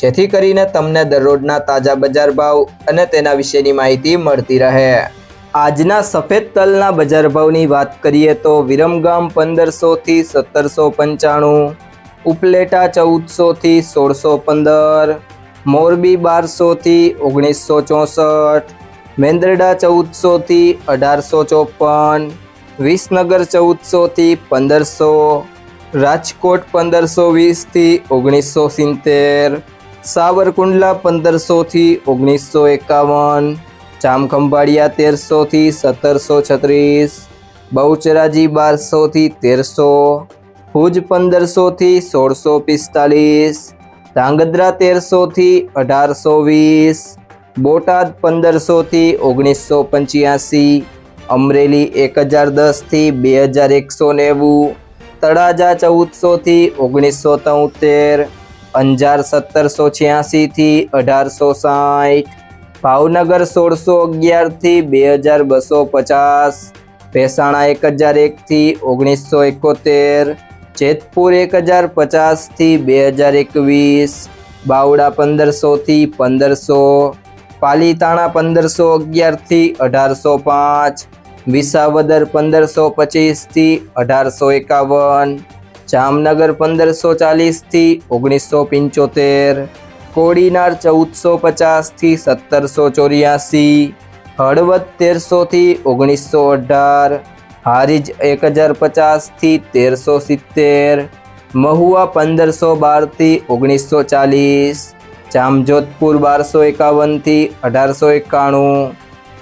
જેથી કરીને તમને દરરોજના તાજા બજાર ભાવ અને તેના વિશેની માહિતી મળતી રહે. આજના સફેદ તલના બજાર ભાવની વાત કરીએ તો વિરમગામ પંદરસોથી સત્તરસો પંચાણું, ઉપલેટા ચૌદસોથી સોળસો પંદર, મોરબી બારસોથી ઓગણીસો ચોસઠ, મેંદરડા ચૌદસોથી અઢારસો ચોપન, વિસનગર ચૌદસોથી પંદરસો, રાજકોટ પંદરસો વીસથી ઓગણીસો સિત્તેર સાવરકુંડલા પંદરસોથી ઓગણીસો એકાવન જામખંભાળિયા તેરસોથી સત્તરસો છત્રીસ, બહુચરાજી બારસોથી તેરસો, ભુજ પંદરસોથી સોળસો પિસ્તાલીસ, ધાંગધ્રા તેરસોથી અઢારસો વીસ, બોટાદ પંદરસોથી ઓગણીસો પંચ્યાસી, અમરેલી એક હજાર દસથી બે હજાર એકસો નેવું, તળાજા ચૌદસોથી ઓગણીસો તોતેર અંજાર સત્તરસો છ્યાસીથી અઢારસો સાઠ. ભાવનગર સોળસો અગિયારથી બે હજાર બસો પચાસ. ભેસાણા એક હજાર એકથી ઓગણીસો એકોતેર. જેતપુર એક હજાર પચાસથી બે હજાર એકવીસ. બાવડા પંદરસોથી પંદરસો. પાલીતાણા પંદરસો અગિયારથી અઢારસો પાંચ. વિસાવદર પંદરસો પચીસથી અઢારસો એકાવન. જામનગર પંદરસો ચાલીસથી ઓગણીસો પંચોતેર, કોડીનાર ચૌદસો પચાસથી સત્તરસો ચોર્યાસી, હળવદ તેરસોથી ઓગણીસો અઢાર, હારીજ એક હજાર પચાસથી તેરસો સિત્તેર, મહુવા પંદરસો બારથી ઓગણીસો ચાલીસ, જામજોધપુર બારસો એકાવનથી અઢારસો એકાણું,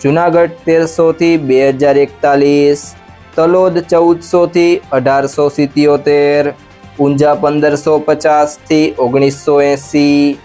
જુનાગઢ તેરસોથી બે હજાર એકતાલીસ તલોદ ચૌદસોથી અઢારસો સિત્યોતેર ઊંઝા પંદરસો પચાસથી ઓગણીસો એંસી.